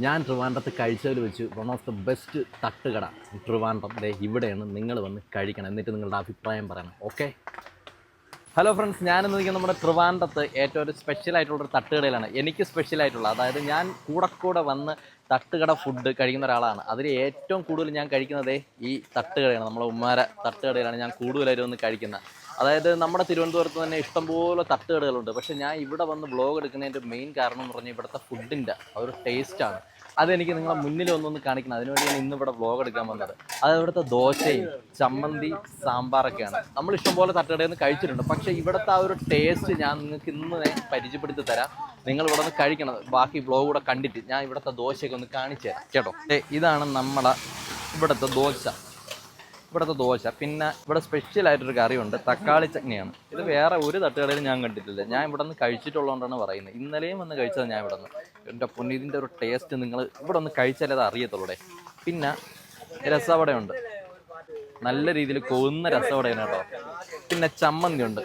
ഞാൻ ട്രിവാൻഡ്രത്ത് കഴിച്ചതിൽ വെച്ച് വൺ ഓഫ് ദ ബെസ്റ്റ് തട്ടുകട ട്രിവാൻഡ്രം ദേ ഇവിടെയാണ് നിങ്ങൾ വന്ന് കഴിക്കണം എന്നിട്ട് നിങ്ങളുടെ അഭിപ്രായം പറയണം ഓക്കെ ഹലോ ഫ്രണ്ട്സ് ഞാൻ ഞാനിന്ന് നിൽക്കുന്ന നമ്മുടെ ട്രിവാൻഡ്രത്ത് ഏറ്റവും ഒരു സ്പെഷ്യൽ ആയിട്ടുള്ള ഒരു തട്ടുകടയിലാണ്. എനിക്ക് സ്പെഷ്യൽ ആയിട്ടുള്ള അതായത് ഞാൻ കൂടെ കൂടെ വന്ന് തട്ടുകട ഫുഡ് കഴിക്കുന്ന ഒരാളാണ്. അതിൽ ഏറ്റവും കൂടുതൽ ഞാൻ കഴിക്കുന്നത് ഈ തട്ടുകടയാണ്. നമ്മളെ ഉമ്മാര തട്ടുകടയിലാണ് ഞാൻ കൂടുതലായിട്ട് വന്ന് കഴിക്കുന്നത്. അതായത് നമ്മുടെ തിരുവനന്തപുരത്ത് തന്നെ ഇഷ്ടംപോലെ തട്ടുകടകളുണ്ട്. പക്ഷേ ഞാൻ ഇവിടെ വന്ന് ബ്ലോഗ് എടുക്കുന്നതിന്റെ മെയിൻ കാരണം എന്ന് പറഞ്ഞാൽ ഇവിടുത്തെ ഫുഡിന്റെ ആ ഒരു ടേസ്റ്റാണ് അതെനിക്ക് നിങ്ങളെ മുന്നിൽ ഒന്നൊന്ന് കാണിക്കണം. അതിനുവേണ്ടി ഞാൻ ഇന്നിവിടെ വ്ളോഗ് എടുക്കാൻ വന്നത്. അത് ഇവിടുത്തെ ദോശയും ചമ്മന്തി സാമ്പാറൊക്കെയാണ്. നമ്മൾ ഇഷ്ടംപോലെ തട്ടുകടയിൽ നിന്ന് കഴിച്ചിട്ടുണ്ട്. പക്ഷേ ഇവിടുത്തെ ആ ഒരു ടേസ്റ്റ് ഞാൻ നിങ്ങൾക്ക് ഇന്ന് പരിചയപ്പെടുത്തി തരാം. നിങ്ങൾ ഇവിടെ നിന്ന് കഴിക്കണം. ബാക്കി വ്ളോഗ് കൂടെ കണ്ടിട്ട് ഞാൻ ഇവിടുത്തെ ദോശയൊക്കെ ഒന്ന് കാണിച്ചു തരാം. കേട്ടോ? ഇതാണ് നമ്മളെ ഇവിടുത്തെ ദോശ. ഇവിടുത്തെ ദോശ പിന്നെ ഇവിടെ സ്പെഷ്യൽ ആയിട്ടൊരു കറിയുണ്ട് തക്കാളി ചട്നിയാണ്. ഇത് വേറെ ഒരു തട്ടുകളിലും ഞാൻ കണ്ടിട്ടില്ല. ഞാൻ ഇവിടെ നിന്ന് കഴിച്ചിട്ടുള്ളതുകൊണ്ടാണ് പറയുന്നത്. ഇന്നലെയും വന്ന് കഴിച്ചത് ഞാൻ ഇവിടെ നിന്ന് എന്റെ പൊന്നി ഇതിന്റെ ഒരു ടേസ്റ്റ് നിങ്ങൾ ഇവിടെ ഒന്ന് കഴിച്ചാലേ അത് അറിയത്തുള്ളൂടെ പിന്നെ രസവടയുണ്ട്. നല്ല രീതിയിൽ കൊവുന്ന രസവടയാണ് കേട്ടോ. പിന്നെ ചമ്മന്തി ഉണ്ട്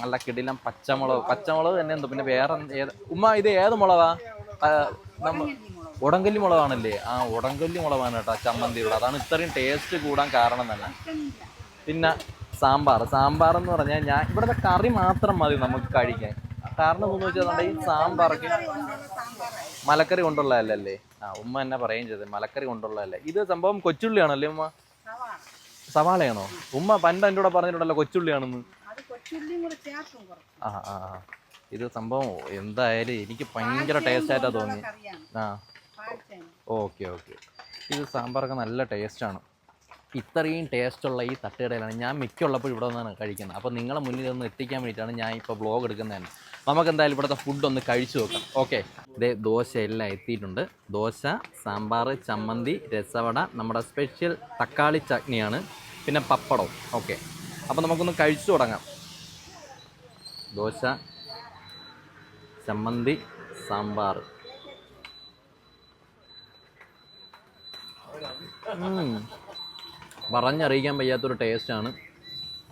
നല്ല കിടിലം പച്ചമുളക്. പച്ചമുളക് തന്നെ എന്തോ. പിന്നെ വേറെ ഏത് ഉമ്മ ഇത് ഏത് മുളകാ? ഉടങ്കല്ലി മുളകാണല്ലേ? ആ ഉടങ്കല്ലി മുളകാണ് കേട്ടോ ചമ്മന്തിയുടെ. അതാണ് ഇത്രയും ടേസ്റ്റ് കൂടാൻ കാരണം തന്നെ. പിന്നെ സാമ്പാർ. സാമ്പാർ എന്ന് പറഞ്ഞാൽ ഞാൻ ഇവിടുത്തെ കറി മാത്രം മതി നമുക്ക് കഴിക്കാൻ. കാരണം എന്ന് വെച്ചാൽ ഈ സാമ്പാറൊക്കെ മലക്കറി കൊണ്ടുള്ളതല്ലേ? ആ ഉമ്മ എന്നെ പറയുകയും ചെയ്തത് മലക്കറി കൊണ്ടുള്ളതല്ലേ? ഇത് സംഭവം കൊച്ചുള്ളിയാണല്ലേ ഉമ്മ? സവാളയാണോ? ഉമ്മ പണ്ട് എന്റെ കൂടെ പറഞ്ഞിട്ടുണ്ടല്ലോ കൊച്ചുള്ളിയാണെന്ന്. ആ ആ. ഇത് സംഭവം എന്തായാലും എനിക്ക് ഭയങ്കര ടേസ്റ്റ് ആയിട്ടാ തോന്നി ആ. ഓക്കെ ഓക്കെ ഇത് സാമ്പാറൊക്കെ നല്ല ടേസ്റ്റാണ്. ഇത്രയും ടേസ്റ്റുള്ള ഈ തട്ടുകടയിലാണ് ഞാൻ മിക്കുള്ളപ്പോൾ ഇവിടെ നിന്നാണ് കഴിക്കുന്നത്. അപ്പോൾ നിങ്ങളെ മുന്നിൽ ഒന്ന് എത്തിക്കാൻ വേണ്ടിയിട്ടാണ് ഞാൻ ഇപ്പോൾ ബ്ലോഗ് എടുക്കുന്നത് തന്നെ നമുക്ക് എന്തായാലും ഇവിടുത്തെ ഫുഡ് ഒന്ന് കഴിച്ചു നോക്കാം. ഓക്കെ ഇതേ ദോശ എല്ലാം എത്തിയിട്ടുണ്ട്. ദോശ സാമ്പാർ ചമ്മന്തി രസവട നമ്മുടെ സ്പെഷ്യൽ തക്കാളി ചട്നിയാണ്. പിന്നെ പപ്പടം ഓക്കെ അപ്പോൾ നമുക്കൊന്ന് കഴിച്ചു തുടങ്ങാം. ദോശ ചമ്മന്തി സാമ്പാർ. പറഞ്ഞറിയിക്കാൻ വയ്യാത്തൊരു ടേസ്റ്റാണ്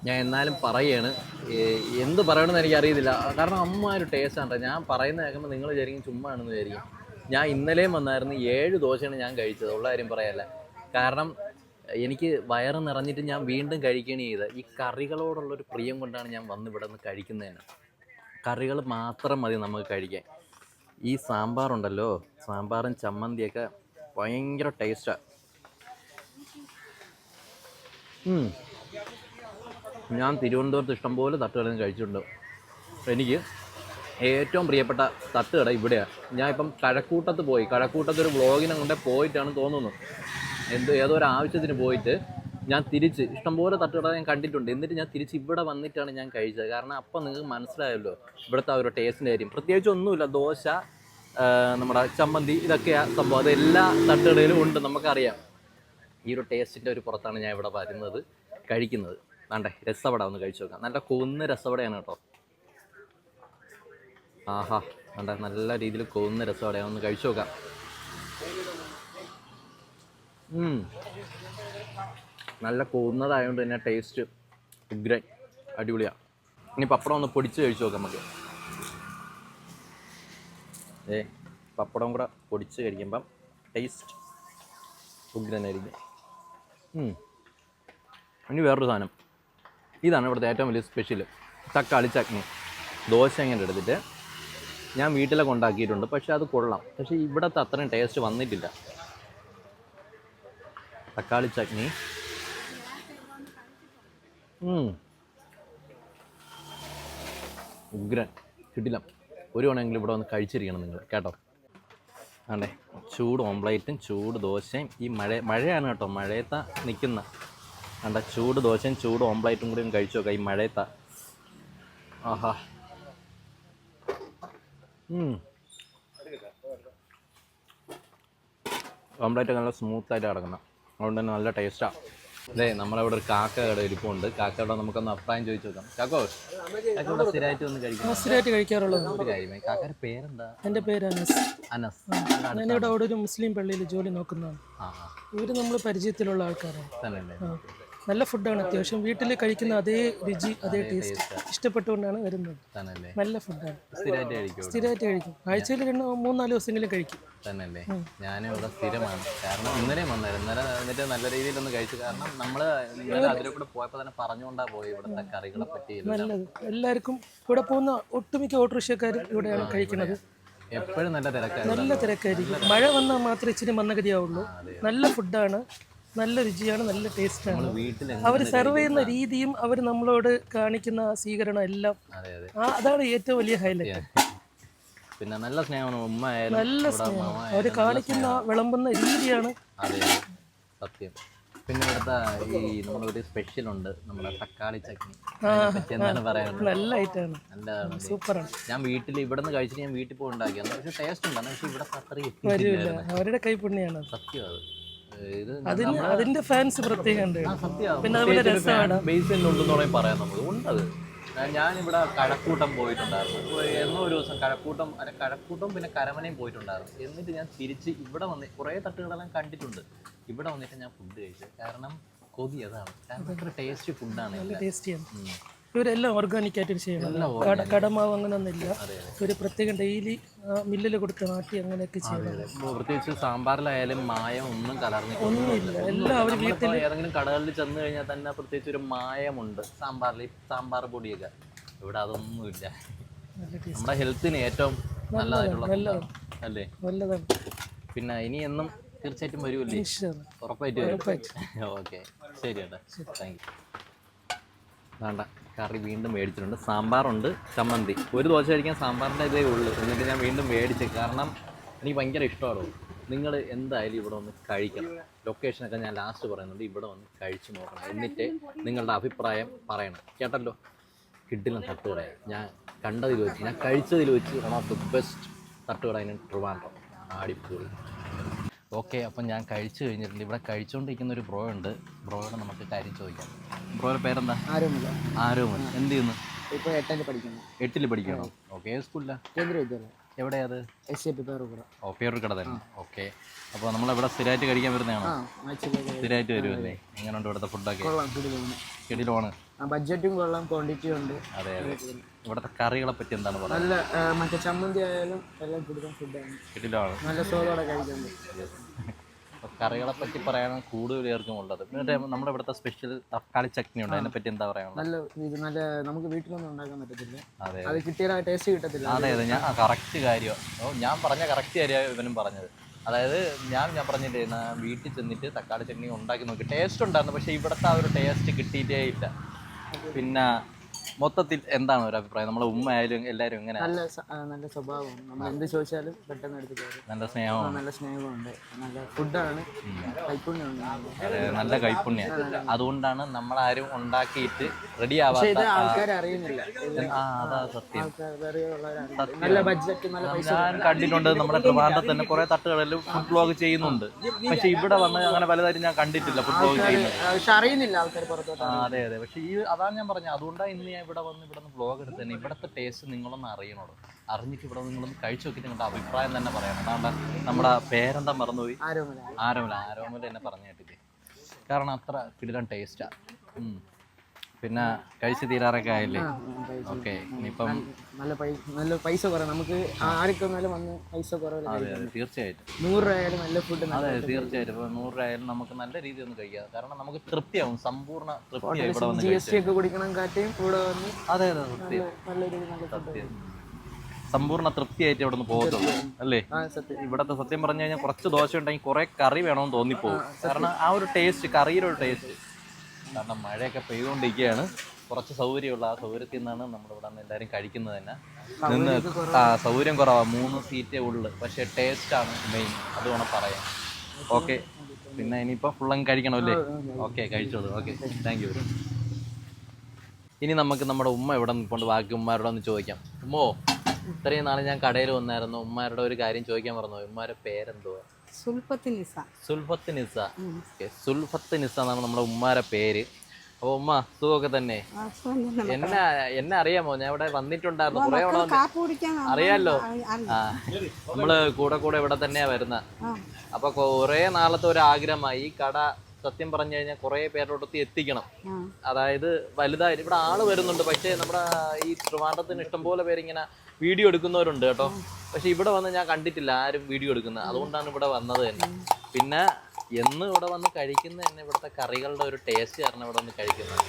ഞാൻ എന്നാലും പറയാണ്. എന്ത് പറയണമെന്ന് എനിക്ക് അറിയത്തില്ല കാരണം അമ്മ ഒരു ടേസ്റ്റാണ് ഞാൻ പറയുന്ന കേൾക്കുമ്പോൾ നിങ്ങൾ വിചാരിക്കും ചുമ്മാ ആണെന്ന് വിചാരിക്കും. ഞാൻ ഇന്നലെയും വന്നായിരുന്നു ഏഴ് ദോശയാണ് ഞാൻ കഴിച്ചത്. ഉള്ള കാര്യം പറയല്ല. കാരണം എനിക്ക് വയറ് നിറഞ്ഞിട്ട് ഞാൻ വീണ്ടും കഴിക്കണ ചെയ്ത് ഈ കറികളോടുള്ളൊരു പ്രിയം കൊണ്ടാണ് ഞാൻ വന്ന് ഇവിടെ നിന്ന് കഴിക്കുന്നതിന് കറികൾ മാത്രം മതി നമുക്ക് കഴിക്കാൻ. ഈ സാമ്പാറുണ്ടല്ലോ. സാമ്പാറും ചമ്മന്തിയൊക്കെ ഭയങ്കര ടേസ്റ്റാണ് ഞാൻ തിരുവനന്തപുരത്ത് ഇഷ്ടംപോലെ തട്ടുകളിൽ നിന്ന് കഴിച്ചിട്ടുണ്ട്. എനിക്ക് ഏറ്റവും പ്രിയപ്പെട്ട തട്ടുകട ഇവിടെയാണ് ഞാൻ ഇപ്പം കഴക്കൂട്ടത്ത് പോയി. കഴക്കൂട്ടത്ത് ഒരു വ്ളോഗിനെ കൊണ്ട് പോയിട്ടാണ് തോന്നുന്നത് എന്തോ ഏതോ ഒരു ആവശ്യത്തിന് പോയിട്ട് ഞാൻ തിരിച്ച് ഇഷ്ടംപോലെ തട്ടുകട ഞാൻ കണ്ടിട്ടുണ്ട്. എന്നിട്ട് ഞാൻ തിരിച്ച് ഇവിടെ വന്നിട്ടാണ് ഞാൻ കഴിച്ചത്. കാരണം അപ്പം നിങ്ങൾക്ക് മനസ്സിലായല്ലോ ഇവിടുത്തെ ഒരു ടേസ്റ്റിന്റെ കാര്യം. പ്രത്യേകിച്ച് ഒന്നുമില്ല ദോശ നമ്മുടെ ചമ്മന്തി ഇതൊക്കെയാണ് സംഭവം. അതെല്ലാ തട്ടുകടയിലും ഉണ്ട് നമുക്കറിയാം. ഈ ഒരു ടേസ്റ്റിന്റെ ഒരു പുറത്താണ് ഞാൻ ഇവിടെ വരുന്നത് കഴിക്കുന്നത്. വേണ്ടേ രസവട ഒന്ന് കഴിച്ചു നോക്കാം. നല്ല കൊന്ന് രസവടയാണ് കേട്ടോ. ആഹാ വേണ്ട നല്ല രീതിയിൽ കൊന്ന് രസവടയാണ്. ഒന്ന് കഴിച്ചു നോക്കാം. നല്ല കൊന്നതായതുകൊണ്ട് തന്നെ ടേസ്റ്റ് ഉഗ്രൻ അടിപൊളിയാണ് ഇനി പപ്പടം ഒന്ന് പൊടിച്ച് കഴിച്ചു നോക്കാം നമുക്ക്. ഏ പപ്പടം കൂടെ പൊടിച്ച് കഴിക്കുമ്പം ടേസ്റ്റ് ഉഗ്രനായിരിക്കും. ഇനി വേറൊരു സാധനം. ഇതാണ് ഇവിടുത്തെ ഏറ്റവും വലിയ സ്പെഷ്യൽ തക്കാളി ചട്നി. ദോശ ഇങ്ങനെ എടുത്തിട്ട് ഞാൻ വീട്ടിലൊക്കെ ഉണ്ടാക്കിയിട്ടുണ്ട് പക്ഷേ അത് കൊള്ളാം. പക്ഷേ ഇവിടുത്തെ അത്രയും ടേസ്റ്റ് വന്നിട്ടില്ല. തക്കാളി ചട്നി. ഉഗ്രൻ. കിട്ടില്ല ഒരു വേണമെങ്കിലും ഇവിടെ വന്ന് കഴിച്ചിരിക്കണം നിങ്ങൾ കേട്ടോ. ആണ്ടേ ചൂട് ഓംപ്ലേറ്റും ചൂട് ദോശയും. ഈ മഴ മഴയാണ് കേട്ടോ. മഴയത്ത നിൽക്കുന്ന ആണ്ട ചൂട് ദോശയും ചൂട് ഓംപ്ലേറ്റും കൂടി കഴിച്ചു നോക്കാം. ഈ മഴയത്ത. ആഹാ. ഓംപ്ലേറ്റ് നല്ല സ്മൂത്തായിട്ട് കിടക്കുന്ന. അതുകൊണ്ട് തന്നെ നല്ല ടേസ്റ്റാണ് അതെ നമ്മളവിടെ ഒരു കാക്ക കട ഇരിപ്പുണ്ട്. കാക്കയുടെ നമുക്കൊന്ന് അഭിപ്രായം ചോദിച്ചു നോക്കാം. കാക്കോ സ്ഥിരമായിട്ട് ഒന്ന് കഴിക്കണം സ്ഥിരമായിട്ട് കഴിക്കാറുള്ളത്. ഒരു കാര്യമേ കാക്കയുടെ പേരെന്താ? എന്റെ പേര് അനസ്. അനസ്. ഞാനിവിടെ അവിടെ ഒരു മുസ്ലിം പള്ളിയിൽ ജോലി നോക്കുന്നതാണ്. ആ ഇവർ നമ്മൾ പരിചയത്തിലുള്ള ആൾക്കാരാണ്. തന്നെ നല്ല ഫുഡാണ് അത്യാവശ്യം. വീട്ടിൽ കഴിക്കുന്ന അതേ രുചി അതേ ടേസ്റ്റ് ഇഷ്ടപ്പെട്ടുകൊണ്ടാണ് വരുന്നത്. നല്ല ഫുഡാണ്. സ്ഥിരമായിട്ട് കഴിക്കും. ആഴ്ചയിൽ രണ്ട് മൂന്നാൽ ദിവസമെങ്കിലും കഴിക്കും. തന്നെയല്ലേ ഞാനും ഇവിടെ സ്ഥിരമാണ്. കാരണം ഇന്നലെയും വന്നായിരുന്നു. ഇന്നലെ എന്നിട്ട് നല്ല രീതിയിൽ ഒന്ന് കഴിച്ചു. കാരണം നമ്മൾ ഇന്നലെ അതിലെ കൂടെ പോയപ്പോൾ തന്നെ പറഞ്ഞുകൊണ്ടാ പോയി ഇവിടുത്തെ കറികളെ പറ്റി നല്ലത്. എല്ലാവർക്കും ഇവിടെ പോകുന്ന ഒട്ടുമിക്ക ഓട്ടോറിക്ഷക്കാരും ഇവിടെയാണ് കഴിക്കുന്നത്. എപ്പോഴും നല്ല തിരക്കാണ് നല്ല തിരക്കായിരിക്കും. മഴ വന്നാൽ മാത്രമേ ഇച്ചിരി മന്ദഗതിയാവുള്ളൂ. നല്ല ഫുഡാണ്. നല്ല രുചിയാണ് നല്ല ടേസ്റ്റാണ് അവർ സെർവ് ചെയ്യുന്ന രീതിയും അവർ നമ്മളോട് കാണിക്കുന്ന ആ സ്വീകരണം എല്ലാം ആ അതാണ് ഏറ്റവും വലിയ ഹൈലൈറ്റ് പിന്നെ നല്ല സ്നേഹമാണ് ഉമ്മ നല്ല സ്നേഹമാണ് അവർ കാണിക്കുന്ന വിളമ്പുന്ന രീതിയാണ്. സത്യം. പിന്നെ ഇവിടുത്തെ ഈ നമ്മളൊരു സ്പെഷ്യൽ ഉണ്ട് നമ്മുടെ തക്കാളി ചട്നി. എന്താണ് പറയാനുള്ളത്? നല്ല ഐറ്റാണ് നല്ലതാണ്. സൂപ്പറാണ്. ഞാൻ വീട്ടിൽ ഇവിടെ നിന്ന് കഴിച്ചിട്ട് ഞാൻ വീട്ടിൽ പോയി ഉണ്ടാക്കിയാണ് പക്ഷേ ടേസ്റ്റ് ഉണ്ടായിരുന്നു. പക്ഷേ ഇവിടെ അത്രയും അവരുടെ കൈപ്പുണ്യാണ് പുണ്യാണ്. സത്യം അത്. അതിന്റെ ഫാൻസ് പ്രത്യേകം പിന്നെ അതുപോലെ രസമാണ്. പറയാം ഉണ്ടത്. ഞാൻ- ഞാനിവിടെ കഴക്കൂട്ടം പോയിട്ടുണ്ടായിരുന്നു. എന്നോ ഒരു ദിവസം കഴക്കൂട്ടം അല്ല കഴക്കൂട്ടം പിന്നെ കരമനയും പോയിട്ടുണ്ടായിരുന്നു. എന്നിട്ട് ഞാൻ തിരിച്ച് ഇവിടെ വന്ന് കുറേ തട്ടുകളെല്ലാം കണ്ടിട്ടുണ്ട്. ഇവിടെ വന്നിട്ട് ഞാൻ ഫുഡ് കഴിച്ചു. കാരണം കൊതി അതാണ്. കാരണം ടേസ്റ്റ് ഫുഡാണ് ടേസ്റ്റിയാണ്. ഇവരെല്ലാം ഓർഗാനിക് ആയിട്ട് ചെയ്യണം കടമാവ് കടമാവ് അങ്ങനെയൊന്നുമില്ല ഒരു പ്രത്യേകം ഡെയിലി മില്ലിൽ കൊടുത്ത് നാട്ടി അങ്ങനെയൊക്കെ ചെയ്യണം പ്രത്യേകിച്ച് സാമ്പാറിലായാലും മായം ഒന്നും കലർന്നിട്ടില്ല. ഒന്നുമില്ല. എല്ലാം അവർ വീട്ടിൽ ഏതെങ്കിലും കടകളിൽ ചെന്ന് കഴിഞ്ഞാൽ തന്നെ പ്രത്യേകിച്ച് ഒരു മായമുണ്ട്. സാമ്പാറിൽ സാമ്പാർ പൊടിയൊക്കെ. ഇവിടെ അതൊന്നുമില്ല. നമ്മുടെ ഹെൽത്തിന് ഏറ്റവും നല്ലതായിട്ടുള്ള അല്ലേ? നല്ലതാണ്. പിന്നെ ഇനി എന്നും തീർച്ചയായിട്ടും വരുമല്ലേ? ഉറപ്പായിട്ട് ഓക്കെ. ശരി ഏട്ടാ താങ്ക് യു വേണ്ട. കറി വീണ്ടും മേടിച്ചിട്ടുണ്ട്. സാമ്പാറുണ്ട്. ചമ്മന്തി. ഒരു ദോശ കഴിക്കാൻ സാമ്പാറിന്റെ ഇതേ ഉള്ളൂ. എന്നിട്ട് ഞാൻ വീണ്ടും മേടിച്ച്. കാരണം എനിക്ക് ഭയങ്കര ഇഷ്ടമാണ് നിങ്ങൾ എന്തായാലും ഇവിടെ വന്ന് കഴിക്കണം. ലൊക്കേഷനൊക്കെ ഞാൻ ലാസ്റ്റ് പറയുന്നുണ്ട്. ഇവിടെ വന്ന് കഴിച്ചു നോക്കണം. എന്നിട്ട് നിങ്ങളുടെ അഭിപ്രായം പറയണം. കേട്ടല്ലോ? കിഡിലും തട്ടുകട ഞാൻ കണ്ടതിൽ വെച്ച് ഞാൻ കഴിച്ചതിൽ വെച്ച് വൺ ഓഫ് ദി ബെസ്റ്റ് തട്ടുകട അതിന് ട്രിവാൻഡ്രം. ആടിപ്പോയി ഓക്കെ അപ്പം ഞാൻ കഴിച്ചു കഴിഞ്ഞിട്ടുണ്ട്. ഇവിടെ കഴിച്ചുകൊണ്ടിരിക്കുന്ന ഒരു ബ്രോ ഉണ്ട്. ബ്രോയോട് നമുക്ക് കാര്യം ചോദിക്കാം. ബ്രോയുടെ പേരെന്താ? ആരുമില്ല ആരോമൻ എന്ത് ചെയ്യുന്നു? ഇപ്പോൾ എട്ടിൽ പഠിക്കുന്നു. എട്ടിൽ പഠിക്കണോ? ഓക്കെ ഏത് സ്കൂളിലാണ് കേന്ദ്ര വിദ്യാലയം. എവിടെയാ അത്? എസ് എ പി പേറുപുറ ഓ പേരൂർ കട തന്നെ. ഓക്കെ. അപ്പോൾ നമ്മളിവിടെ സ്ഥിരമായിട്ട് കഴിക്കാൻ വരുന്നതാണോ? സ്ഥിരമായിട്ട് വരുമല്ലേ എങ്ങനെയുണ്ട് ഇവിടുത്തെ ഫുഡൊക്കെ ആ ബഡ്ജറ്റും കൊള്ളാം ക്വാണ്ടിറ്റിയും ഉണ്ട്. അതെ അതെ. ഇവിടുത്തെ കറികളെ പറ്റി എന്താണ് പറയുന്നത്? നല്ല മറ്റേ ചമ്മന്തി ആയാലും എല്ലാം കൊടുക്കാൻ ഫുഡാണ് ഷെഡിലാണ് നല്ല സോളോടെ കഴിക്കുന്നുണ്ട് കറികളെ പറ്റി പറയാനാണ് കൂടുതൽ പേർക്കും ഉള്ളത്. പിന്നെ നമ്മുടെ ഇവിടുത്തെ സ്പെഷ്യൽ തക്കാളി ചട്നി ഉണ്ട്. അതിനെ പറ്റി എന്താ പറയാനുള്ളത്? നല്ല ഇത് നല്ല നമുക്ക് വീട്ടിലൊന്നും ഉണ്ടാക്കാൻ പറ്റത്തില്ല. അതെ. അത് കിട്ടിയാൽ ആ ടേസ്റ്റ് കിട്ടത്തില്ല. അതെ അതെ. ഞാൻ കറക്റ്റ് കാര്യം. ഞാൻ പറഞ്ഞ കറക്റ്റ് കാര്യമാണ് ഇവനും പറഞ്ഞത്. അതായത് ഞാൻ ഞാൻ പറഞ്ഞിട്ടേ വീട്ടിൽ ചെന്നിട്ട് തക്കാളി ചട്നി ഉണ്ടാക്കി നോക്കി. ടേസ്റ്റ് ഉണ്ടായിരുന്നു പക്ഷേ ഇവിടുത്തെ ആ ഒരു ടേസ്റ്റ് കിട്ടിയിട്ടേ ഇല്ല. പിന്നെ മൊത്തത്തിൽ എന്താണ് ഒരു അഭിപ്രായം? നമ്മളെ ഉമ്മ ആയാലും എല്ലാവരും എങ്ങനെ നല്ല സ- ആ, നല്ല സ്വഭാവം. നമ്മൾ എന്ത് ചോദിച്ചാലും പെട്ടെന്ന് എടുത്ത് കയറും നല്ല സ്നേഹമാണ്. നല്ല സ്നേഹമുണ്ട്. നല്ല ഫുഡാണ്. കൈപ്പുണ്യമുണ്ട് നല്ല. അതെ നല്ല കൈപ്പുണ്യം. അതുകൊണ്ടാണ് നമ്മളാരും ഉണ്ടാക്കിയിട്ട് റെഡി പക്ഷേ ഇത് ആവാത്ത ആൾക്കാർ അറിയുന്നില്ല. ഇത് ആ അതാ സത്യം. ആൾക്കാർ വേറെ ഉള്ളവരാണ് നല്ല ബഡ്ജറ്റ് നല്ല പൈസ. ഞാൻ കണ്ടിട്ടുണ്ട് നമ്മുടെ ട്രിവാൻഡ്രത്ത് തന്നെ കുറെ തട്ടുകളിൽ ഫുഡ് ബ്ലോഗ് ചെയ്യുന്നുണ്ട്. പക്ഷെ ഇവിടെ വന്ന് അങ്ങനെ പലതായിട്ട് ഞാൻ കണ്ടിട്ടില്ല ഫുഡ് ബ്ലോഗ് ചെയ്യുന്നത്. പക്ഷെ അറിയുന്നില്ല ആൾക്കാർ പുറത്തോട്ട് ആ, അതെ അതെ. പക്ഷെ ഈ അതാണ് ഞാൻ പറഞ്ഞത്. അതുകൊണ്ടാണ് ഇന്ന് ഞാൻ ഇവിടെ വന്ന് ഇവിടെ നിന്ന് ബ്ലോഗ് എടുത്ത് തന്നെ ഇവിടുത്തെ ടേസ്റ്റ് നിങ്ങളൊന്ന് അറിയണോ അറിഞ്ഞിട്ട് ഇവിടെ നിങ്ങളൊന്ന് കഴിച്ചു നോക്കിയിട്ട് നിങ്ങളുടെ അഭിപ്രായം തന്നെ പറയണം അതാണ്ട് നമ്മുടെ പേരെന്താ മറന്നുപോയി? ആരോമല. ആരോമല. എന്നെ പറഞ്ഞു കേട്ടില്ലേ? കാരണം അത്ര കിടിലൻ ടേസ്റ്റാ പിന്നെ കഴിച്ച് തീരാറൊക്കെ ആയില്ലേ? ഓക്കെ ഇനിയിപ്പം നല്ല പൈസ നല്ല പൈസ കുറവ്. നമുക്ക് ആരൊക്കെ വന്നാലും വന്ന് പൈസ കുറവ് അതെ അതെ തീർച്ചയായിട്ടും. നൂറ് രൂപ ആയാലും നല്ല ഫുഡ് അതെ തീർച്ചയായിട്ടും. ഇപ്പോൾ നൂറ് രൂപ ആയാലും നമുക്ക് നല്ല രീതിയിൽ ഒന്ന് കഴിക്കാം. കാരണം നമുക്ക് തൃപ്തിയാവും സമ്പൂർണ തൃപ്തിയായി ഇവിടെ വന്ന് ജി എസ് കഴിച്ചാൽ ടി ഒക്കെ കുടിക്കണം കാട്ടിയും ഇവിടെ വന്ന് അതെ അതെ സത്യം നല്ലൊരു നല്ല ഫുഡ് സത്യം. സമ്പൂർണ തൃപ്തിയായിട്ട് ഇവിടെ നിന്ന് പോകത്തുള്ളൂ അല്ലേ? ആ സത്യം. ഇവിടത്തെ സത്യം പറഞ്ഞു കഴിഞ്ഞാൽ കുറച്ച് ദോശ ഉണ്ടെങ്കിൽ കുറെ കറി വേണമെന്ന് തോന്നിപ്പോകും കാരണം ആ ഒരു ടേസ്റ്റ് കറിയുടെ ഒരു ടേസ്റ്റ് കാരണം മഴയൊക്കെ പെയ്തുകൊണ്ടിരിക്കുകയാണ്. കുറച്ച് സൗകര്യമുള്ള ആ സൗകര്യത്തിൽ നിന്നാണ് നമ്മളിവിടെ നിന്ന് എല്ലാവരും കഴിക്കുന്നത് തന്നെ. നിന്ന് ആ സൗകര്യം കുറവാണ് മൂന്ന് സീറ്റേ ഉള്ളു. പക്ഷേ ടേസ്റ്റാണ് മെയിൻ അത് വേണം പറയാം ഓക്കെ പിന്നെ ഇനിയിപ്പോൾ ഫുള്ളും കഴിക്കണമല്ലേ ഓക്കെ കഴിച്ചോളൂ. ഓക്കെ താങ്ക് യു ഇനി നമുക്ക് നമ്മുടെ ഉമ്മ ഇവിടെ നിൽക്കൊണ്ട് ബാക്കി ഉമ്മാരോട് ഒന്ന് ചോദിക്കാം. ഉമ്മോ ഇത്രയും നാളെ ഞാൻ കടയിൽ വന്നായിരുന്നു. ഉമ്മാരുടെ ഒരു കാര്യം ചോദിക്കാൻ പറഞ്ഞു ഉമ്മാരുടെ പേരെന്തുവാ? സുൽപ്പത്തി നിസ. സുൽഫത്ത് നിസ. ഓക്കെ സുൽഫത്ത് നിസ എന്നാണ് നമ്മുടെ ഉമ്മാരെ പേര്. അപ്പൊ ഉമ്മ സുഖമൊക്കെ തന്നെ? എന്നാ. എന്നെ അറിയാമോ? ഞാൻ ഇവിടെ വന്നിട്ടുണ്ടായിരുന്നു. കുറേ ഇവിടെ അറിയാലോ? അറി- അറി- ആ നമ്മൾ കൂടെ കൂടെ ഇവിടെ തന്നെയാ വരുന്ന. അപ്പൊ കുറേ നാളത്തെ ഒരു ആഗ്രഹമായി. ഈ കട സത്യം പറഞ്ഞു കഴിഞ്ഞാൽ കുറേ പേരോടൊത്ത് എത്തിക്കണം. അതായത് വലുതായിട്ട് ഇവിടെ ആൾ വരുന്നുണ്ട്. പക്ഷേ നമ്മുടെ ഈ ട്രിവാൻഡത്തിന് ഇഷ്ടംപോലെ പേരിങ്ങനെ വീഡിയോ എടുക്കുന്നവരുണ്ട് കേട്ടോ. പക്ഷെ ഇവിടെ വന്ന് ഞാൻ കണ്ടിട്ടില്ല ആരും വീഡിയോ എടുക്കുന്നത്. അതുകൊണ്ടാണ് ഇവിടെ വന്നത് തന്നെ. പിന്നെ എന്ന് ഇവിടെ വന്ന് കഴിക്കുന്ന തന്നെ ഇവിടുത്തെ കറികളുടെ ഒരു ടേസ്റ്റ് കാരണം ഇവിടെ വന്ന് കഴിക്കുന്നത്.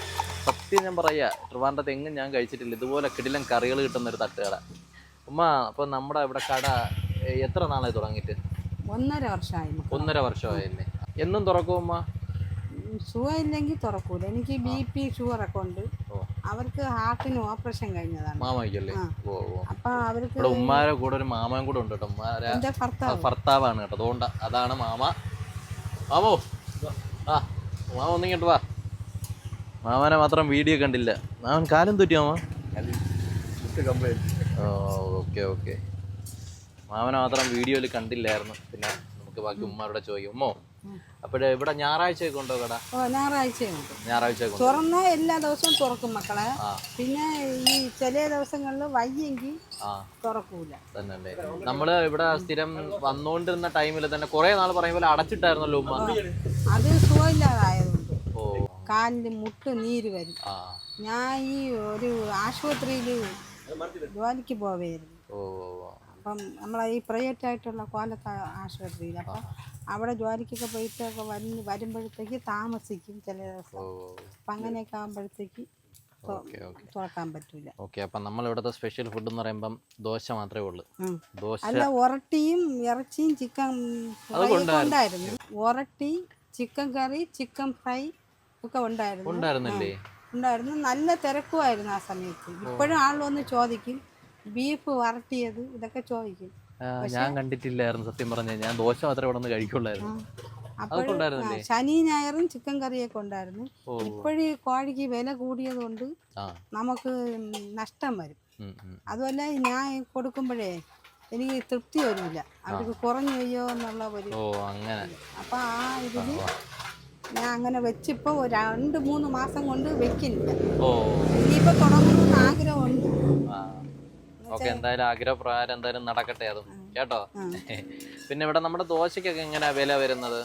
സത്യം ഞാൻ പറയുക ട്രിവാൻഡത്ത് എങ്ങും ഞാൻ കഴിച്ചിട്ടില്ല. ഇതുപോലെ കിടിലം കറികൾ കിട്ടുന്ന ഒരു തട്ടുകട. ഉമ്മ അപ്പൊ നമ്മുടെ ഇവിടെ കട എത്ര നാളായി തുടങ്ങിയിട്ട്? ഒന്നര വർഷമായി. ഒന്നര വർഷമായില്ലേ? എന്നും തുറക്കും ഉം, സുഖമില്ലെങ്കിൽ തുറക്കൂല. എനിക്ക് ബി പി ഷുഗർ ഒക്കെ ഉണ്ട്. അവർക്ക് ഹാർട്ടിന് ഓപ്പറേഷൻ കഴിഞ്ഞതാണ്. മാമയ്ക്കല്ലേ അപ്പൊ അവർക്ക് ഉമ്മാരെ കൂടെ ഒരു മാമൻ കൂടെ ഉണ്ട് കേട്ടോ. ഉമ്മാരെ ഭർത്താവാണ് കേട്ടോ. അതുകൊണ്ട് അതാണ് മാമ. മാമോ ആ മാമ ഒന്നിങ്ങോട്ട് വാ. മാമനെ മാത്രം വീഡിയോ കണ്ടില്ല. മാമൻ കാലം തുറ്റി മാമ? Okay okay. മാമനെ മാത്രം വീഡിയോയിൽ കണ്ടില്ലായിരുന്നു. പിന്നെ നമുക്ക് ബാക്കി ഉമ്മാരോടെ ചോദിക്കും. ഉമ്മോ? അപ്പോഴേ ഇവിടെ ഞായറാഴ്ചയൊക്കെ ഉണ്ടോ കട? ഓ ഞായറാഴ്ചയുണ്ട് ഞായറാഴ്ചയൊക്കെ ഉണ്ടോ. തുറന്ന എല്ലാ ദിവസവും തുറക്കും മക്കളെ. പിന്നെ ഈ ചില ദിവസങ്ങളിൽ വയ്യെങ്കിൽ ആ. തുറക്കൂല. തന്നെയല്ലേ. നമ്മൾ ഇവിടെ സ്ഥിരം വന്നുകൊണ്ടിരുന്ന ടൈമിൽ തന്നെ കുറെ നാൾ പറയുമ്പോൾ അടച്ചിട്ടായിരുന്നല്ലോ ഉമ്മ. അത് സുഖമില്ലാതായതുകൊണ്ട് ഓ. കാലിന് മുട്ട് നീര് വരും. ആ. ഞാൻ ഈ ഒരു ആശുപത്രിയിൽ ജോലിക്ക് പോവായിരുന്നു ഓ. അപ്പം നമ്മളെ ഈ പ്രൈവറ്റ് ആയിട്ടുള്ള കോലത്ത് ആശുപത്രിയിൽ അപ്പം അവിടെ ജോലിക്കൊക്കെ പോയിട്ടൊക്കെ വന്ന് വരുമ്പോഴത്തേക്ക് താമസിക്കും ചില ദിവസം. അപ്പം അങ്ങനെയൊക്കെ ആകുമ്പോഴത്തേക്ക് തുറക്കാൻ പറ്റൂല. ഓക്കെ അപ്പം നമ്മൾ ഇവിടുത്തെ സ്പെഷ്യൽ ഫുഡ് എന്ന് പറയുമ്പം ദോശ മാത്രമേ ഉള്ളൂ. ദോശ അല്ല ഇറച്ചിയും ചിക്കൻ ഉണ്ടായിരുന്നു. ചിക്കൻ കറി ചിക്കൻ ഫ്രൈ ഒക്കെ ഉണ്ടായിരുന്നു. ഉണ്ടായിരുന്നില്ലേ? ഉണ്ടായിരുന്നു. നല്ല തിരക്കുമായിരുന്നു ആ സമയത്ത്. ഇപ്പോഴും ആൾ വന്ന് ചോദിക്കും ബീഫ് വരട്ടിയത് ഇതൊക്കെ ചോദിക്കും. ഞാൻ കണ്ടിട്ടില്ലായിരുന്നു സത്യം പറഞ്ഞ. ഞാൻ ദോശ മാത്രമേ ഇവിടെ നിന്ന് കഴിക്കുള്ളായിരുന്നു. ശനി ഞായറും ചിക്കൻ കറിയൊക്കെ ഉണ്ടായിരുന്നു. ഇപ്പോഴും കോഴിക്ക് വില കൂടിയത് കൊണ്ട് നമുക്ക് നഷ്ടം വരും. അതുമല്ല ഞാൻ കൊടുക്കുമ്പോഴേ എനിക്ക് തൃപ്തി വരില്ല അവർക്ക് കുറഞ്ഞു പോയോ എന്നുള്ള ഒരു അപ്പൊ ആ ഇതിൽ ഞാൻ അങ്ങനെ വെച്ചിപ്പോ രണ്ട് മൂന്ന് മാസം കൊണ്ട് വെക്കില്ല ഇനിയിപ്പോ തുടങ്ങണമെന്ന് ആഗ്രഹമുണ്ട്. ഓക്കെ എന്തായാലും ആഗ്രഹപ്രകാരം എന്തായാലും നടക്കട്ടെ അതും. കേട്ടോ? പിന്നെ ഇവിടെ നമ്മുടെ ദോശക്കൊക്കെ എങ്ങനെയാ വില വരുന്നത്?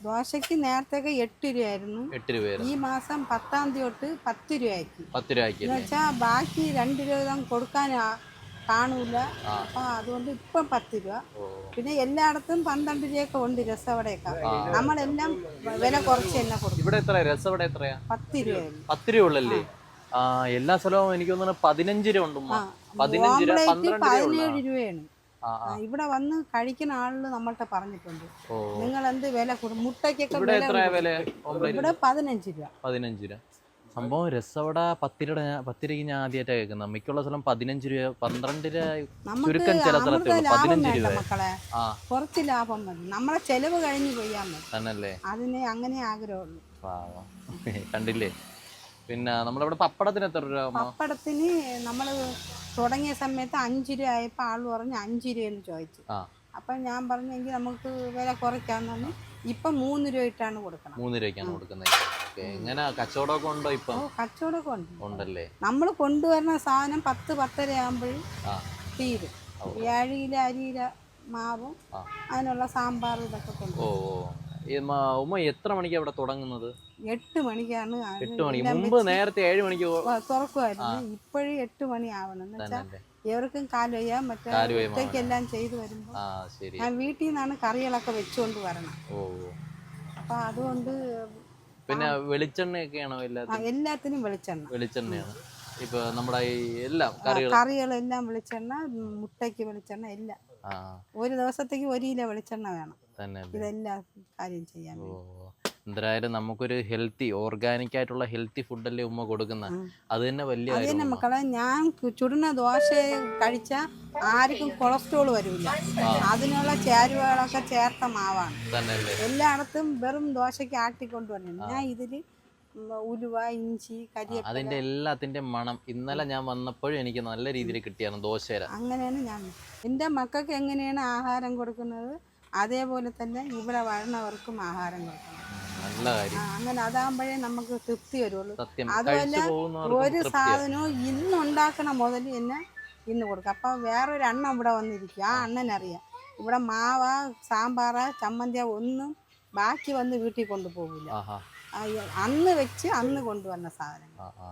ദോശയ്ക്ക് നേരത്തെ എട്ട് രൂപയായിരുന്നു. എട്ട് രൂപ ഈ മാസം പത്താം തീയതി തൊട്ട് പത്ത് രൂപയാക്കി. പത്ത് രൂപയ്ക്ക് എന്ന് വെച്ചാൽ ബാക്കി രണ്ട് രൂപ കൊടുക്കാൻ കാണൂല. അപ്പൊ അതുകൊണ്ട് ഇപ്പം പത്ത് രൂപ. പിന്നെ എല്ലായിടത്തും പന്ത്രണ്ട് രൂപയൊക്കെ ഉണ്ട് രസവടയൊക്കെ. നമ്മളെല്ലാം വില കുറച്ച് തന്നെ കൊടുക്കും. ഇവിടെ എത്ര രസവട എത്രയാ? പത്ത് രൂപ പത്ത് രൂപ ഉള്ളല്ലേ എല്ലാ സ്ഥലവും എനിക്ക് തോന്നുന്നു പതിനഞ്ച് രൂപ ഉണ്ട്. പതിനഞ്ച് രൂപ പന്ത്രണ്ട് പതിനേഴ് രൂപയാണ്. ഇവിടെ വന്ന് കഴിക്കുന്ന ആളിൽ നമ്മൾട്ട് പറഞ്ഞിട്ടുണ്ട്. നിങ്ങൾ എന്ത് വില കൂടും? മുട്ടയ്ക്കൊക്കെ ഇവിടെ പതിനഞ്ച് രൂപ. പതിനഞ്ച് രൂപ. സംഭവം രസവട പത്ത് രൂപ ഞാൻ പത്ത് രൂപയ്ക്ക് ഞാൻ ആദ്യമായിട്ടാണ് കേൾക്കുന്നത്. മിക്കുള്ള സ്ഥലം പതിനഞ്ച് രൂപ പന്ത്രണ്ട് രൂപ ചുരുക്കം ചില സ്ഥലത്തേ പതിനഞ്ച് രൂപ. കുറച്ച് ലാഭം മതി. നമ്മളെ ചെലവ് കഴിഞ്ഞു പോയാൽ മതി. തന്നല്ലേ? അതിന് അങ്ങനെ ആഗ്രഹമുള്ളൂ. കണ്ടില്ലേ? പിന്നെ നമ്മളിവിടെ പപ്പടത്തിന് എത്ര രൂപ? പപ്പടത്തിന് നമ്മൾ തുടങ്ങിയ സമയത്ത് അഞ്ച് രൂപ ആയപ്പോൾ ആൾ പറഞ്ഞു അഞ്ച് രൂപയെന്ന് ചോദിച്ചു. അപ്പം ഞാൻ പറഞ്ഞെങ്കിൽ നമുക്ക് വില കുറയ്ക്കാന്ന് പറഞ്ഞു. ഇപ്പം മൂന്ന് രൂപ ഇട്ടാണ് കൊടുക്കണം മൂന്ന് രൂപയ്ക്കാണ് കൊടുക്കുന്നത്. എങ്ങനെ? കച്ചവടമൊക്കെ ഉണ്ടോ ഇപ്പം? കച്ചവടമൊക്കെ ഉണ്ട്. ഉണ്ടല്ലേ? നമ്മൾ കൊണ്ടുവരുന്ന സാധനം പത്ത് പത്തര ആകുമ്പോഴും തീരും. ഏഴ് കിലോ അരിയില മാവും അതിനുള്ള സാമ്പാർ ഇതൊക്കെ കൊണ്ടുപോകും ഉമ്മ എത്ര മണിക്ക് അവിടെ തുടങ്ങുന്നത്? എട്ട് മണിക്കാണ്. എട്ട് മണിക്ക് എല്ലാം മുമ്പ് നേരത്തെ ഏഴ് മണിക്ക് തുറക്കുമായിരുന്നു ഇപ്പോഴും എട്ട് മണി ആവണം. എന്ന് വെച്ചാൽ എവർക്കും കാൽ വയ്യാൻ മറ്റേ ചെയ്തു വരുമ്പോൾ ശരി. ഞാൻ വീട്ടിൽ നിന്നാണ് കറികളൊക്കെ വെച്ചുകൊണ്ട് വരണം. അപ്പൊ അതുകൊണ്ട് പിന്നെ വെളിച്ചെണ്ണയൊക്കെയാണോ എല്ലാത്തിനും? വെളിച്ചെണ്ണ. വെളിച്ചെണ്ണയാണ്. ഇപ്പൊ നമ്മുടെ എല്ലാം കറികളെല്ലാം വെളിച്ചെണ്ണ മുട്ടയ്ക്ക് വെളിച്ചെണ്ണ എല്ലാം. ഒരു ദിവസത്തേക്ക് ഒരു കിലോ വെളിച്ചെണ്ണ വേണം. ഇതെല്ലാം കാര്യം ചെയ്യാൻ എന്തായാലും നമുക്കൊരു ഹെൽത്തി ഓർഗാനിക് ആയിട്ടുള്ള ഹെൽത്തി ഫുഡല്ലേ ഉമ്മ കൊടുക്കുന്ന? അത് തന്നെ വലിയ അത് തന്നെ മക്കളെ ഞാൻ ചുടുന്ന ദോശ കഴിച്ച ആർക്കും കൊളസ്ട്രോൾ വരില്ല അതിനുള്ള ചേരുവകളൊക്കെ ചേർത്ത മാവാണ്. എല്ലായിടത്തും വെറും ദോശയ്ക്ക് ആട്ടിക്കൊണ്ടുവരണം ഞാൻ ഇതിൽ ഉലുവ ഇഞ്ചി കരി അതിന്റെ എല്ലാത്തിന്റെ മണം ഇന്നലെ ഞാൻ വന്നപ്പോഴും എനിക്ക് നല്ല രീതിയിൽ കിട്ടിയാണ് ദോശയില അങ്ങനെയാണ് ഞാൻ എന്റെ മക്കൾക്ക് എങ്ങനെയാണ് ആഹാരം കൊടുക്കുന്നത്? അതേപോലെ തന്നെ ഇവിടെ വരണവർക്കും ആഹാരം കൊടുക്കണം. നല്ല കാര്യം. അങ്ങനെ അതാകുമ്പോഴേ നമുക്ക് തൃപ്തി വരുള്ളൂ. അതുപോലെ ഒരു സാധനവും ഇന്ന് ഉണ്ടാക്കണ മുതൽ എന്നെ ഇന്ന് കൊടുക്കും. അപ്പം വേറൊരു അണ്ണൻ ഇവിടെ വന്നിരിക്കും ആ അണ്ണനറിയാം. ഇവിടെ മാവ സാമ്പാറ ചമ്മന്തിയ ഒന്നും ബാക്കി വന്ന് വീട്ടിൽ കൊണ്ടുപോകില്ല. അന്ന് വെച്ച് അന്ന് കൊണ്ടുവന്ന സാധനം ആ ആ.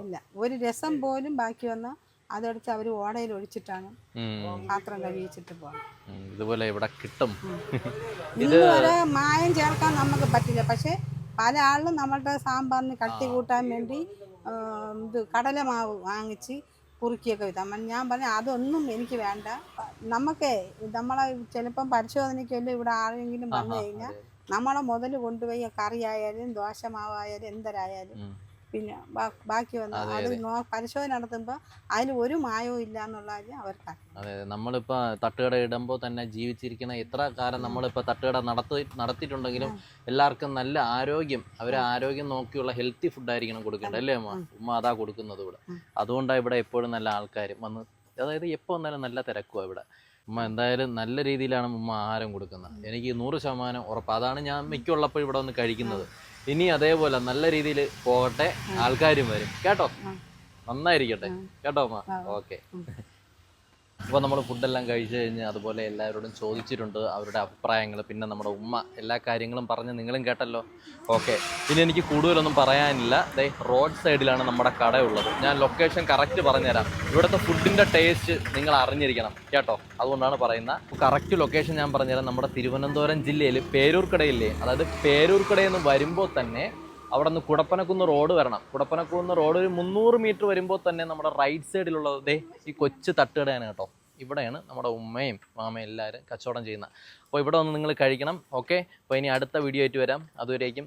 ഇല്ല ഒരു രസം പോലും ബാക്കി വന്ന അതെടുത്ത് അവർ ഓടയിൽ ഒഴിച്ചിട്ടാണ്. പാത്രം കഴിയിച്ചിട്ട് പോകുന്നത് ഇതുപോലെ ഇവിടെ കിട്ടും. ഇതുവരെ മായം ചേർക്കാൻ നമുക്ക് പറ്റില്ല. പക്ഷെ പല ആളും നമ്മളുടെ സാമ്പാറിന് കട്ടി കൂട്ടാൻ വേണ്ടി ഇത് ഇത് കടലമാവ് വാങ്ങിച്ച് കുറുക്കിയൊക്കെ വിതാം ഞാൻ പറഞ്ഞു അതൊന്നും എനിക്ക് വേണ്ട. നമുക്ക് നമ്മളെ ചിലപ്പം പരിശോധനയ്ക്കല്ലോ ഇവിടെ ആരെങ്കിലും വന്നു കഴിഞ്ഞാൽ നമ്മളെ മുതൽ കൊണ്ടുപോയി കറി ആയാലും ദോശമാവായാലും എന്തരായാലും പിന്നെ ബാക്കി വന്ന് അത് പരിശോധന നടത്തുമ്പോൾ അതിൽ ഒരു മായവും ഇല്ല എന്നുള്ള കാര്യം അവർക്കറിയാം. അതെ അതെ. നമ്മളിപ്പോൾ തട്ടുകട ഇടുമ്പോൾ തന്നെ ജീവിച്ചിരിക്കുന്ന എത്ര കാലം നമ്മളിപ്പോൾ തട്ടുകട നടത്തി നടത്തിയിട്ടുണ്ടെങ്കിലും എല്ലാവർക്കും നല്ല ആരോഗ്യം അവരെ ആരോഗ്യം നോക്കിയുള്ള ഹെൽത്തി ഫുഡായിരിക്കണം കൊടുക്കേണ്ടത് അല്ലേ അമ്മ ഉമ്മ അതാ കൊടുക്കുന്നത് ഇവിടെ. അതുകൊണ്ടാണ് ഇവിടെ എപ്പോഴും നല്ല ആൾക്കാർ വന്ന് അതായത് എപ്പോൾ വന്നാലും നല്ല തിരക്കുവാണ് ഇവിടെ. ഉമ്മ എന്തായാലും നല്ല രീതിയിലാണ് ഉമ്മ ആഹാരം കൊടുക്കുന്നത്. എനിക്ക് നൂറ് ശതമാനം ഉറപ്പ്. അതാണ് ഞാൻ മിക്കുള്ളപ്പോൾ ഇവിടെ വന്ന് കഴിക്കുന്നത്. ഇനി അതേപോലെ നല്ല രീതിയിൽ പോകട്ടെ ആൾക്കാരും വരും. കേട്ടോ? നന്നായിരിക്കട്ടെ. കേട്ടോ അമ്മ ഓക്കെ. അപ്പോൾ നമ്മൾ ഫുഡെല്ലാം കഴിച്ചു കഴിഞ്ഞ് അതുപോലെ എല്ലാവരോടും ചോദിച്ചിട്ടുണ്ട് അവരുടെ അഭിപ്രായങ്ങൾ പിന്നെ നമ്മുടെ ഉമ്മ എല്ലാ കാര്യങ്ങളും പറഞ്ഞ് നിങ്ങളും കേട്ടല്ലോ. ഓക്കെ. ഇനി എനിക്ക് കൂടുതലൊന്നും പറയാനില്ല. ദേ റോഡ് സൈഡിലാണ് നമ്മുടെ കടയുള്ളത് ഞാൻ ലൊക്കേഷൻ കറക്റ്റ് പറഞ്ഞുതരാം. ഇവിടുത്തെ ഫുഡിന്റെ ടേസ്റ്റ് നിങ്ങൾ അറിഞ്ഞിരിക്കണം. കേട്ടോ? അതുകൊണ്ടാണ് പറയുന്നത് കറക്റ്റ് ലൊക്കേഷൻ ഞാൻ പറഞ്ഞുതരാം. നമ്മുടെ തിരുവനന്തപുരം ജില്ലയിൽ പേരൂർക്കടയില്ലേ? അതായത് പേരൂർക്കടയിൽ നിന്ന് വരുമ്പോൾ തന്നെ അവിടെ നിന്ന് കുടപ്പനക്കുന്ന് റോഡ് വരണം. കുടപ്പനക്കുന്ന് റോഡ് ഒരു മുന്നൂറ് മീറ്റർ വരുമ്പോൾ തന്നെ നമ്മുടെ റൈറ്റ് സൈഡിലുള്ളത് ഈ കൊച്ചു തട്ടുകടയാണ് കേട്ടോ. ഇവിടെയാണ് നമ്മുടെ ഉമ്മയും മാമയും എല്ലാവരും കച്ചവടം ചെയ്യുന്നത്. അപ്പോൾ ഇവിടെ വന്ന് നിങ്ങൾ കഴിക്കണം ഓക്കെ അപ്പോൾ ഇനി അടുത്ത വീഡിയോ ആയിട്ട് വരാം. അതുവരേക്കും